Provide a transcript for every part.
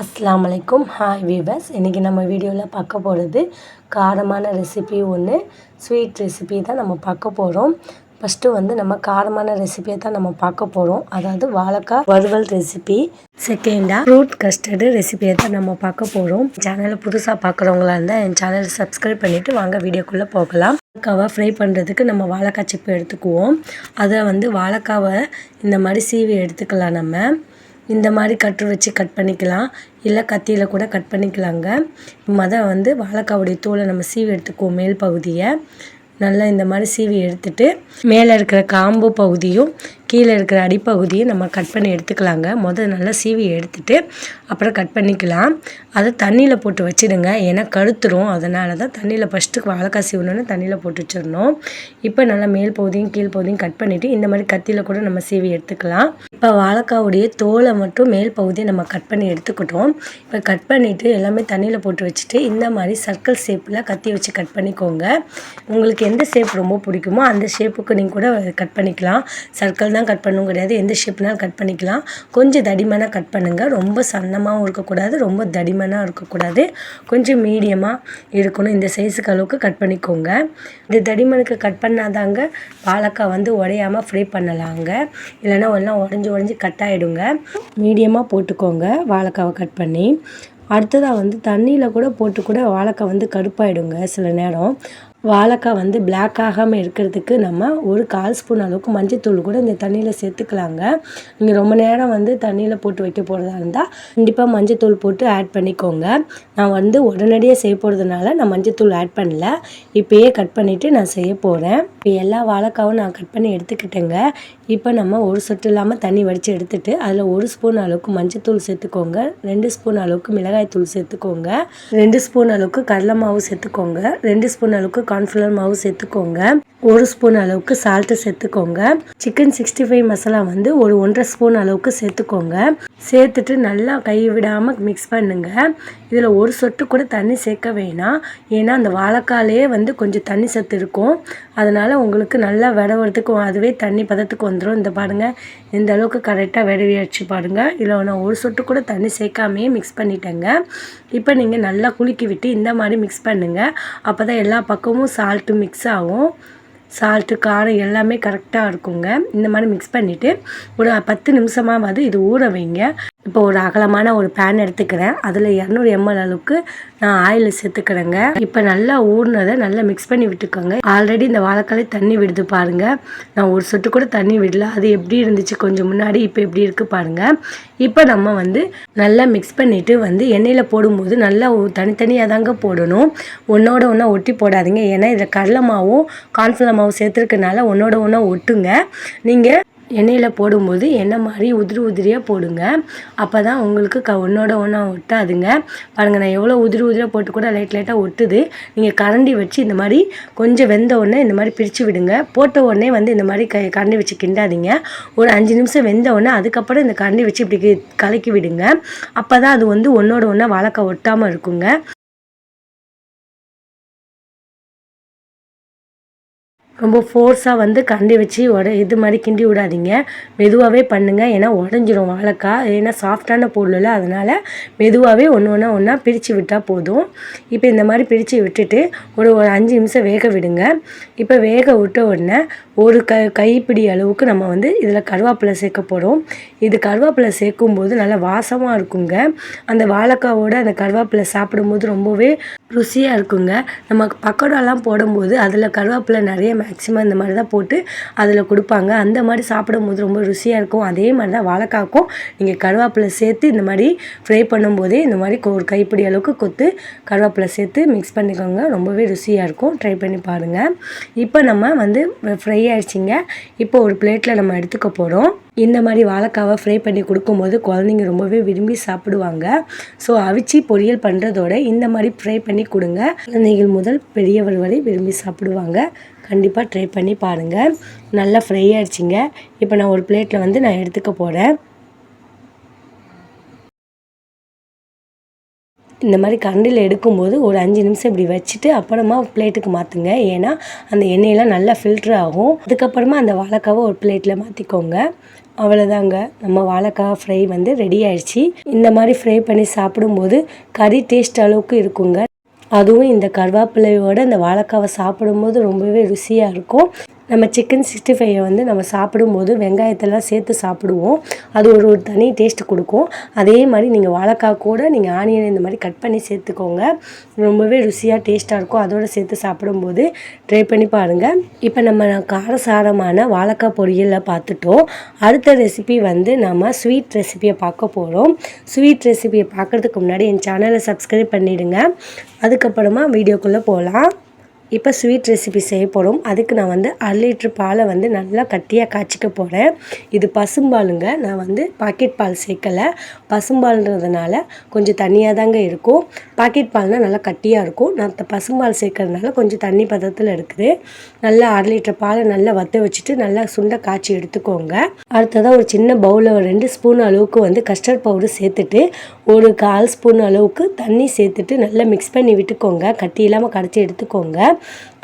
அஸ்லாம் அலைக்கும். Hi viewers இன்றைக்கி நம்ம வீடியோவில் பார்க்க போகிறது காரமான ரெசிபி ஒன்று ஸ்வீட் ரெசிபி தான் நம்ம பார்க்க போகிறோம் ஃபஸ்ட்டு வந்து நம்ம காரமான ரெசிபியை தான் நம்ம பார்க்க போகிறோம் அதாவது வாழைக்காய் வறுவல் ரெசிபி செகண்டாக ஃப்ரூட் கஸ்டர்டு ரெசிபியை தான் நம்ம பார்க்க போகிறோம் சேனலை புதுசாக பார்க்குறவங்களா இருந்தால் என் சேனலை சப்ஸ்கிரைப் பண்ணிவிட்டு வாங்க வீடியோக்குள்ளே போகலாம். வாழைக்காவை ஃப்ரை பண்ணுறதுக்கு நம்ம வாழைக்காய் சிப்பு எடுத்துக்குவோம். அதை வந்து வாழைக்காவை இந்த மாதிரி சீவி எடுத்துக்கலாம் நம்ம. இந்த மாதிரி கட்டு வச்சு கட் பண்ணிக்கலாம். இல்லை கத்தியில் கூட கட் பண்ணிக்கலாங்க. மொதல் வந்து வாழைக்காவுடைய தோலை நம்ம சீவி எடுத்துக்குவோம் மேல் பகுதியை. நல்லா இந்த மாதிரி சீவி எடுத்துட்டு மேலே இருக்கிற காம்பு பகுதியும் கீழே இருக்கிற அடிப்பகுதியை நம்ம கட் பண்ணி எடுத்துக்கலாங்க. முதல் நல்லா சீவி எடுத்துட்டு அப்புறம் கட் பண்ணிக்கலாம். அதை தண்ணியில் போட்டு வச்சிடுங்க. ஏன்னா கழுத்துரும் அதனால தான் தண்ணியில் ஃபஸ்ட்டு வாழைக்காய் சீவணுன்னு தண்ணியில் போட்டு வச்சிடணும். இப்போ நல்லா மேல் பகுதியும் கீழ் பகுதியும் கட் பண்ணிவிட்டு இந்த மாதிரி கத்தியில் கூட நம்ம சீவி எடுத்துக்கலாம். இப்போ வாழைக்காவுடைய தோலை மட்டும் மேல் பகுதியை நம்ம கட் பண்ணி எடுத்துக்கிட்டோம். இப்போ கட் பண்ணிவிட்டு எல்லாமே தண்ணியில் போட்டு வச்சுட்டு இந்த மாதிரி சர்க்கிள் ஷேப்பில் கத்தி வச்சு கட் பண்ணிக்கோங்க. உங்களுக்கு எந்த ஷேப் ரொம்ப பிடிக்குமோ அந்த ஷேப்புக்கு நீங்கள் கூட கட் பண்ணிக்கலாம். சர்க்கிள் தான் கட் பண்ணணும் கிடையாது. எந்த ஷேப்னாலும் கட் பண்ணிக்கலாம். கொஞ்சம் தடிமனாக கட் பண்ணுங்கள் ரொம்ப சன்னமாகவும் இருக்கக்கூடாது. ரொம்ப தடிமனாக இருக்கக்கூடாது. கொஞ்சம் மீடியமாக இருக்கணும். இந்த சைஸுக்கு அளவுக்கு கட் பண்ணிக்கோங்க. இந்த தடிமனுக்கு கட் பண்ணாதாங்க வாழைக்காய் வந்து உடையாமல் ஃப்ரை பண்ணலாங்க. இல்லைன்னா எல்லாம் உடஞ்சி உடஞ்சி கட் ஆகிடுங்க மீடியமாக போட்டுக்கோங்க வாழைக்காவை கட் பண்ணி. அடுத்ததாக வந்து தண்ணியில் கூட போட்டு கூட வாழைக்காய் வந்து கருப்பாயிடுங்க சில நேரம். வாழைக்காய் வந்து பிளாக் ஆகாமல் இருக்கிறதுக்கு நம்ம ஒரு கால் ஸ்பூன் அளவுக்கு மஞ்சத்தூள் கூட இந்த தண்ணியில் சேர்த்துக்கலாங்க. நீங்கள் ரொம்ப நேரம் வந்து தண்ணியில் போட்டு வைக்க போகிறதா இருந்தால் கண்டிப்பாக மஞ்சத்தூள் போட்டு ஆட் பண்ணிக்கோங்க. நான் வந்து உடனடியாக செய்ய போகிறதுனால நான் மஞ்சத்தூள் ஆட் பண்ணல. இப்போயே கட் பண்ணிவிட்டு நான் செய்ய போகிறேன் இப்போ எல்லா வாழைக்காவும் நான் கட் பண்ணி எடுத்துக்கிட்டேங்க. இப்போ நம்ம ஒரு சொட்டு இல்லாமல் தண்ணி வடித்து எடுத்துட்டு அதில் ஒரு ஸ்பூன் அளவுக்கு மஞ்சத்தூள் சேர்த்துக்கோங்க. ரெண்டு ஸ்பூன் அளவுக்கு மிளகாய் தூள் சேர்த்துக்கோங்க. ரெண்டு ஸ்பூன் அளவுக்கு கடலை மாவு சேர்த்துக்கோங்க. ரெண்டு ஸ்பூன் அளவுக்கு கார்ன்ஃப்ளவர் மாவு சேர்த்துக்கோங்க. ஒரு ஸ்பூன் அளவுக்கு சால்ட்டு சேர்த்துக்கோங்க. சிக்கன் சிக்ஸ்டி ஃபைவ் மசாலா வந்து ஒரு ஒன்றரை ஸ்பூன் அளவுக்கு சேர்த்துக்கோங்க. சேர்த்துட்டு நல்லா கை விடாமல் மிக்ஸ் பண்ணுங்க. இதில் ஒரு சொட்டு கூட தண்ணி சேர்க்க வேணாம். ஏன்னா அந்த வாழைக்காலே வந்து கொஞ்சம் தண்ணி சத்து இருக்கும். அதனால் உங்களுக்கு நல்லா விடவுறதுக்கு அதுவே தண்ணி பதத்துக்கு வந்துடும் இந்த பாருங்கள் இந்த அளவுக்கு கரெக்டாக விடவி வச்சு பாருங்கள் இதில் நான் ஒரு சொட்டு கூட தண்ணி சேர்க்காமையே மிக்ஸ் பண்ணிட்டேங்க. இப்போ நீங்கள் நல்லா குலுக்கி விட்டு இந்த மாதிரி மிக்ஸ் பண்ணுங்கள் அப்போ தான் எல்லா பக்கமும் சால்ட்டு மிக்ஸ் ஆகும். சால்ட்டு காரம் எல்லாமே கரெக்டாக இருக்குங்க. இந்த மாதிரி மிக்ஸ் பண்ணிவிட்டு ஒரு பத்து நிமிஷமாவது இது ஊற வைங்க. இப்போ ஒரு அகலமான ஒரு பேன் எடுத்துக்கிறேன். அதில் இரநூறு எம்எல் அளவுக்கு நான் ஆயில் சேர்த்துக்கிறேங்க. இப்போ நல்லா ஊறினதை நல்லா மிக்ஸ் பண்ணி விட்டுக்கோங்க. ஆல்ரெடி இந்த வாழைக்காலே தண்ணி விடுது பாருங்கள் நான் ஒரு சொட்டு கூட தண்ணி விடல. அது எப்படி இருந்துச்சு கொஞ்சம் முன்னாடி இப்போ எப்படி இருக்குது பாருங்கள் இப்போ நம்ம வந்து நல்லா மிக்ஸ் பண்ணிவிட்டு வந்து எண்ணெயில் போடும்போது நல்லா தனித்தனியாக தாங்க போடணும். ஒன்றோட ஒன்றா ஒட்டி போடாதீங்க. ஏன்னா இதில் கடலை மாவும் கார்ன்ஃப்ளவர் மாவும் சேர்த்துருக்கனால ஒன்றோட ஒன்றா ஒட்டுங்க. நீங்கள் எண்ணெயில் போடும்போது எண்ணெய் மாதிரி உதிரி உதிரியாக போடுங்க. அப்போ தான் உங்களுக்கு க ஒன்றோட ஒன்றா ஒட்டாதுங்க. பாருங்கள் நான் எவ்வளோ உதிரி உதிரியாக போட்டு கூட லைட் லைட்டாக ஒட்டுது. நீங்கள் கரண்டி வச்சு இந்த மாதிரி கொஞ்சம் வெந்த உடனே இந்த மாதிரி பிரித்து விடுங்க. போட்ட உடனே வந்து இந்த மாதிரி க கரண்டி வச்சு கிண்டாதீங்க. ஒரு அஞ்சு நிமிஷம் வெந்த உடனே அதுக்கப்புறம் இந்த கரண்டி வச்சு இப்படி கலக்கி விடுங்க. அப்போ தான் அது வந்து ஒன்றோட ஒன்றா வாழைக்காய் ஒட்டாமல் இருக்குங்க. ரொம்ப ஃபோர்ஸாக வந்து கண்டி வச்சு உட இது மாதிரி கிண்டி விடாதீங்க. மெதுவாகவே பண்ணுங்கள் ஏன்னா உடஞ்சிரும் வாழைக்காய் ஏன்னா சாஃப்டான பொருள் அதனால் மெதுவாகவே ஒன்று ஒன்றா ஒன்றா பிரித்து விட்டால் போதும். இப்போ இந்த மாதிரி பிரித்து விட்டுட்டு ஒரு ஒரு அஞ்சு நிமிஷம் வேக விடுங்க. இப்போ வேக விட்ட உடனே ஒரு க கைப்பிடி அளவுக்கு நம்ம வந்து இதில் கருவேப்பிலை சேர்க்க போகிறோம் இது கருவேப்பிலை சேர்க்கும்போது நல்லா வாசமாக இருக்குங்க. அந்த வாழைக்காவோட அந்த கருவேப்பிலை சாப்பிடும்போது ரொம்பவே ருசியாக இருக்குங்க. நம்ம பக்கோடாலாம் போடும்போது அதில் கருவேப்பிலை நிறைய மேக்ஸிமம் இந்த மாதிரி தான் போட்டு அதில் கொடுப்பாங்க. அந்த மாதிரி சாப்பிடும்போது ரொம்ப ருசியாக இருக்கும். அதே மாதிரி தான் வாழைக்காக்கும். நீங்கள் கருவேப்பிலை சேர்த்து இந்த மாதிரி ஃப்ரை பண்ணும்போதே இந்த மாதிரி ஒரு கைப்பிடி அளவுக்கு கொத்து கருவேப்பிலை சேர்த்து மிக்ஸ் பண்ணிக்கோங்க. ரொம்பவே ருசியாக இருக்கும். ட்ரை பண்ணி பாருங்கள் இப்போ நம்ம வந்து ஃப்ரை ஆயிடுச்சிங்க இப்போ ஒரு பிளேட்டில் நம்ம எடுத்துக்க போகிறோம் இந்த மாதிரி வாழைக்காவை ஃப்ரை பண்ணி கொடுக்கும்போது குழந்தைங்க ரொம்பவே விரும்பி சாப்பிடுவாங்க. ஸோ அவிச்சி பொரியல் பண்ணுறதோட இந்த மாதிரி ஃப்ரை பண்ணி கொடுங்க. குழந்தைகள் முதல் பெரியவர் வரை விரும்பி சாப்பிடுவாங்க. கண்டிப்பாக ட்ரை பண்ணி பாருங்கள் நல்லா ஃப்ரை ஆயிடுச்சிங்க. இப்போ நான் ஒரு பிளேட்டில் வந்து நான் எடுத்துக்க போகிறேன் இந்த மாதிரி கரண்டில் எடுக்கும்போது ஒரு அஞ்சு நிமிஷம் இப்படி வச்சுட்டு அப்புறமா பிளேட்டுக்கு மாற்றுங்க ஏன்னா அந்த எண்ணெயெல்லாம் நல்லா ஃபில்ட்ரு ஆகும். அதுக்கப்புறமா அந்த வாழைக்காவை ஒரு பிளேட்டில் மாற்றிக்கோங்க அவ்வளோதாங்க நம்ம வாழைக்காய் ஃப்ரை வந்து ரெடி ஆயிடுச்சு. இந்த மாதிரி ஃப்ரை பண்ணி சாப்பிடும்போது கறி டேஸ்ட் அளவுக்கு இருக்குங்க. அதுவும் இந்த கருவேப்பிலையோட இந்த வாழைக்காவை சாப்பிடும்போது ரொம்பவே ருசியாக இருக்கும். நம்ம சிக்கன் சிக்ஸ்டி ஃபைவை வந்து நம்ம சாப்பிடும்போது வெங்காயத்தெல்லாம் சேர்த்து சாப்பிடுவோம். அது ஒரு ஒரு தனி டேஸ்ட் கொடுக்கும். அதே மாதிரி நீங்கள் வாழைக்காய் கூட நீங்கள் ஆனியன் இந்த மாதிரி கட் பண்ணி சேர்த்துக்கோங்க. ரொம்பவே ருசியாக டேஸ்ட்டாக இருக்கும். அதோடு சேர்த்து சாப்பிடும்போது ட்ரை பண்ணி பாருங்கள் இப்போ நம்ம காரசாரமான வாழைக்காய் பொரியலில் பார்த்துட்டோம். அடுத்த ரெசிபி வந்து நம்ம ஸ்வீட் ரெசிபியை பார்க்க போகிறோம் ஸ்வீட் ரெசிபியை பார்க்குறதுக்கு முன்னாடி என் சேனலை சப்ஸ்கிரைப் பண்ணிவிடுங்க அதுக்கப்புறமா வீடியோக்குள்ளே போகலாம் இப்போ ஸ்வீட் ரெசிபி செய்ய போகிறோம் அதுக்கு நான் வந்து அரை லிட்ரு பாலை வந்து நல்லா கட்டியாக காய்ச்சிக்க போகிறேன் இது பசும்பாலுங்க. நான் வந்து பாக்கெட் பால் சேர்க்கலை. பசும்பால்ன்றதுனால கொஞ்சம் தண்ணியாக தாங்க இருக்கும். பாக்கெட் பால்னால் நல்லா கட்டியாக இருக்கும். நான் பசும்பால் சேர்க்கறதுனால கொஞ்சம் தண்ணி பதத்தில் இருக்குது நல்லா அரை லிட்டர் பாலை நல்லா வற்ற வச்சுட்டு நல்லா சுண்டை காய்ச்சி எடுத்துக்கோங்க. அடுத்ததாக ஒரு சின்ன பவுலில் ஒரு ரெண்டு ஸ்பூன் அளவுக்கு வந்து கஸ்டர்ட் பவுடர் சேர்த்துட்டு ஒரு கால் ஸ்பூன் அளவுக்கு தண்ணி சேர்த்துட்டு நல்லா மிக்ஸ் பண்ணி விட்டுக்கோங்க. கட்டி இல்லாமல் கடைச்சி எடுத்துக்கோங்க.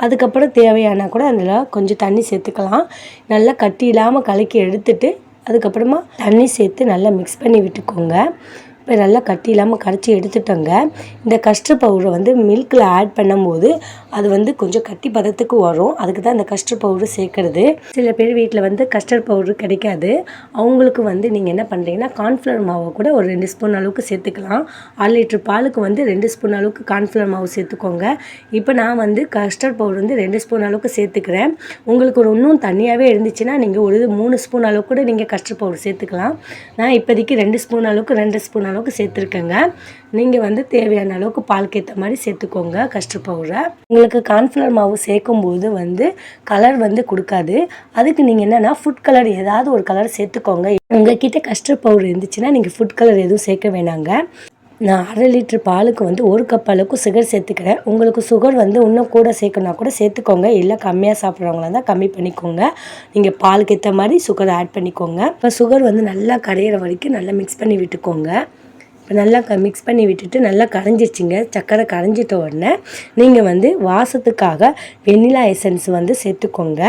அதுக்கப்புறம் தேவையானா கூட அதில் கொஞ்சம் தண்ணி சேர்த்துக்கலாம். நல்லா கட்டி இல்லாமல் கலக்கி எடுத்துட்டு அதுக்கப்புறமா தண்ணி சேர்த்து நல்லா மிக்ஸ் பண்ணி விட்டுக்கோங்க. இப்போ நல்லா கட்டி இல்லாமல் கரைச்சி எடுத்துட்டோங்க. இந்த கஸ்டர்ட் பவுடரை வந்து மில்கில் ஆட் பண்ணும்போது அது வந்து கொஞ்சம் கட்டி பதத்துக்கு வரும். அதுக்கு தான் இந்த கஸ்டர்ட் பவுடர் சேர்க்குறது. சில பேர் வீட்டில் வந்து கஸ்டர்ட் பவுடர் கிடைக்காது. அவங்களுக்கு வந்து நீங்கள் என்ன பண்ணுறீங்கன்னா கார்ன்ஃப்ளவர் மாவை கூட ஒரு ரெண்டு ஸ்பூன் அளவுக்கு சேர்த்துக்கலாம். அரை லிட்டர் பாலுக்கு வந்து ரெண்டு ஸ்பூன் அளவுக்கு கார்ன்ஃப்ளவர் மாவு சேர்த்துக்கோங்க. இப்போ நான் வந்து கஸ்டர்ட் பவுடர் வந்து ரெண்டு ஸ்பூன் அளவுக்கு சேர்த்துக்கிறேன். உங்களுக்கு ஒரு இன்னும் தனியாகவே இருந்துச்சுன்னா நீங்கள் ஒரு மூணு ஸ்பூன் அளவுக்கு கூட நீங்கள் கஸ்டர்ட் பவுடர் சேர்த்துக்கலாம். நான் இப்போதைக்கு ரெண்டு ஸ்பூன் அளவுக்கு ரெண்டு ஸ்பூன் அளவுக்கு சேர்த்துருக்கேங்க. நீங்கள் வந்து தேவையான அளவுக்கு பாலுக்கு ஏற்ற மாதிரி சேர்த்துக்கோங்க கஸ்டர்ட் பவுடரை. உங்களுக்கு கார்ன்ஃப்ளவர் மாவு சேர்க்கும் போது வந்து கலர் வந்து கொடுக்காது. அதுக்கு நீங்கள் என்னென்னா ஃபுட் கலர் ஏதாவது ஒரு கலர் சேர்த்துக்கோங்க. உங்ககிட்ட கஸ்டர்ட் பவுடர் இருந்துச்சுன்னா நீங்கள் ஃபுட் கலர் எதுவும் சேர்க்க வேணாங்க. நான் அரை லிட்ரு பாலுக்கு வந்து ஒரு கப் அளவுக்கு சுகர் சேர்த்துக்கிறேன். உங்களுக்கு சுகர் வந்து இன்னும் கூட சேர்க்கணுன்னா கூட சேர்த்துக்கோங்க. இல்லை கம்மியாக சாப்பிட்றவங்களா தான் கம்மி பண்ணிக்கோங்க. நீங்கள் பாலுக்கு ஏற்ற மாதிரி சுகர் ஆட் பண்ணிக்கோங்க. இப்போ சுகர் வந்து நல்லா கரையிற வரைக்கும் நல்லா மிக்ஸ் பண்ணி விட்டுக்கோங்க. இப்போ நல்லா க மிக்ஸ் பண்ணி விட்டுட்டு நல்லா கரைஞ்சிச்சிங்க சக்கரை கரைஞ்சிட்ட உடனே நீங்கள் வந்து வாசத்துக்காக வெண்ணிலா எசன்ஸ் வந்து சேர்த்துக்கோங்க.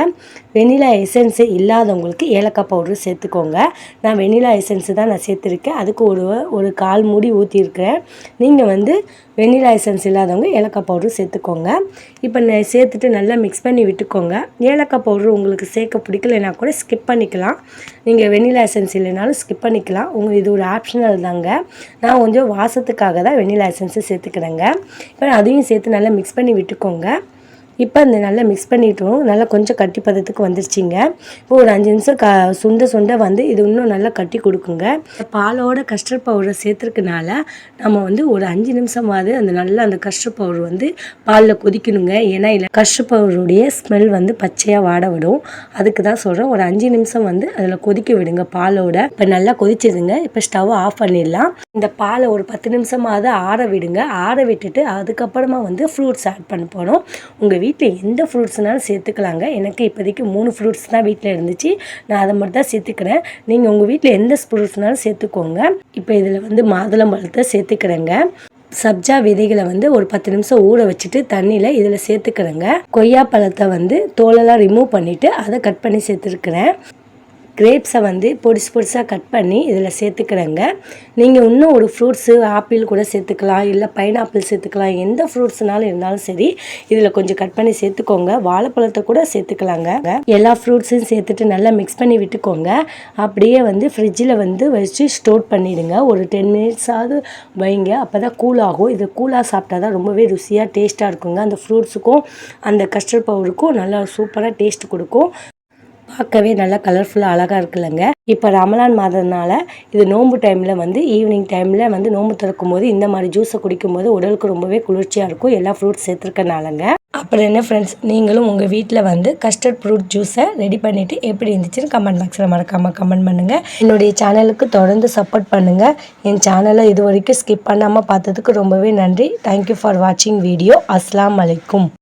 வெண்ணிலா எசன்ஸு இல்லாதவங்களுக்கு ஏலக்காய் பவுடர் சேர்த்துக்கோங்க. நான் வெண்ணிலா எசன்ஸு தான் நான் சேர்த்துருக்கேன். அதுக்கு ஒரு ஒரு கால் மூடி ஊற்றிருக்கிறேன் நீங்கள் வந்து வெண்ணிலா எசன்ஸ் இல்லாதவங்க ஏலக்காய் பவுடர் சேர்த்துக்கோங்க. இப்போ நான் சேர்த்துட்டு நல்லா மிக்ஸ் பண்ணி விட்டுக்கோங்க. ஏலக்காய் பவுடர் உங்களுக்கு சேர்க்க பிடிக்கலைன்னா கூட ஸ்கிப் பண்ணிக்கலாம். நீங்கள் வெண்ணிலா எசன்ஸ் இல்லைனாலும் ஸ்கிப் பண்ணிக்கலாம். உங்கள் இது ஒரு ஆப்ஷனல் தாங்க. நான் கொஞ்சம் வாசத்துக்காக தான் வெண்ணிலா எசன்ஸை சேர்த்துக்கிறேங்க. இப்போ அதையும் சேர்த்து நல்லா மிக்ஸ் பண்ணி விட்டுக்கோங்க. இப்போ அந்த நல்லா மிக்ஸ் பண்ணிட்டோம் நல்லா கொஞ்சம் கட்டி பதத்துக்கு வந்துருச்சிங்க. இப்போ ஒரு அஞ்சு நிமிஷம் க சுண்ட சுண்ட வந்து இது இன்னும் நல்லா கட்டி கொடுக்குங்க. பாலோட கஸ்டர்ட் பவுடரை சேர்த்துருக்கனால நம்ம வந்து ஒரு அஞ்சு நிமிஷமாவது அந்த நல்லா அந்த கஸ்டர்ட் பவுடர் வந்து பாலில் கொதிக்கணுங்க. ஏன்னா இல்லை கஸ்டர்ட் பவுடருடைய ஸ்மெல் வந்து பச்சையாக வாட விடும். அதுக்கு தான் சொல்கிறேன் ஒரு அஞ்சு நிமிஷம் வந்து அதில் கொதிக்க விடுங்க பாலோட. இப்போ நல்லா கொதிச்சதுங்க. இப்போ ஸ்டவ் ஆஃப் பண்ணிடலாம். இந்த பாலை ஒரு பத்து நிமிஷமாவது ஆற விடுங்க. ஆற விட்டுட்டு அதுக்கப்புறமா வந்து ஃப்ரூட்ஸ் ஆட் பண்ண போகிறோம் உங்கள் வீட்டில் எந்த ஃப்ரூட்ஸ்னாலும் சேர்த்துக்கலாங்க. எனக்கு இப்போதைக்கு மூணு ஃப்ரூட்ஸ் தான் வீட்டில் இருந்துச்சு. நான் அதை மட்டும் தான் சேர்த்துக்கிறேன். நீங்கள் உங்கள் வீட்டில் எந்த ஃப்ரூட்ஸ்னாலும் சேர்த்துக்கோங்க. இப்போ இதில் வந்து மாதுளம்பழத்தை சேர்த்துக்கிறேங்க. சப்ஜா விதைகளை வந்து ஒரு பத்து நிமிஷம் ஊற வச்சுட்டு தண்ணியில் இதில் சேர்த்துக்கிறேங்க. கொய்யா பழத்தை வந்து தோலெல்லாம் ரிமூவ் பண்ணிவிட்டு அதை கட் பண்ணி சேர்த்துருக்குறேன். கிரேப்ஸை வந்து பொடிசு பொடிசாக கட் பண்ணி இதில் சேர்த்துக்கிறேங்க. நீங்கள் இன்னும் ஒரு ஃப்ரூட்ஸு ஆப்பிள் கூட சேர்த்துக்கலாம் இல்லை பைனாப்பிள் சேர்த்துக்கலாம் எந்த ஃப்ரூட்ஸ்னாலும் இருந்தாலும் சரி இதில் கொஞ்சம் கட் பண்ணி சேர்த்துக்கோங்க. வாழைப்பழத்தை கூட சேர்த்துக்கலாங்க. எல்லா ஃப்ரூட்ஸையும் சேர்த்துட்டு நல்லா மிக்ஸ் பண்ணி விட்டுக்கோங்க. அப்படியே வந்து ஃப்ரிட்ஜில் வந்து வச்சு ஸ்டோர் பண்ணிவிடுங்க ஒரு டென் மினிட்ஸாவது வைங்க. அப்போ தான் கூல் ஆகும். இது கூலாக சாப்பிட்டா தான் ரொம்பவே ருசியாக டேஸ்ட்டாக இருக்குங்க. அந்த ஃப்ரூட்ஸுக்கும் அந்த கஸ்டர்ட் பவுடருக்கும் நல்லா சூப்பராக டேஸ்ட் கொடுக்கும். பார்க்கவே நல்லா கலர்ஃபுல்லாக அழகாக இருக்குல்லங்க. இப்போ ரமலான் மாதம்னால இது நோம்பு டைமில் வந்து ஈவினிங் டைமில் வந்து நோம்பு திறக்கும் போது இந்த மாதிரி ஜூஸை குடிக்கும்போது உடலுக்கு ரொம்பவே குளிர்ச்சியாக இருக்கும். எல்லா ஃப்ரூட்ஸ் சேர்த்துருக்கனாலங்க. அப்புறம் என்ன ஃப்ரெண்ட்ஸ் நீங்களும் உங்கள் வீட்டில் வந்து கஸ்டர்ட் ஃப்ரூட் ஜூஸை ரெடி பண்ணிவிட்டு எப்படி இருந்துச்சுன்னு கமெண்ட் பாக்ஸில் மறக்காமல் கமெண்ட் பண்ணுங்கள் என்னுடைய சேனலுக்கு தொடர்ந்து சப்போர்ட் பண்ணுங்கள் என் சேனலை இது வரைக்கும் ஸ்கிப் பண்ணாமல் பார்த்ததுக்கு ரொம்பவே நன்றி. தேங்க்யூ ஃபார் வாட்சிங் வீடியோ அஸ்லாம் அலைக்கும்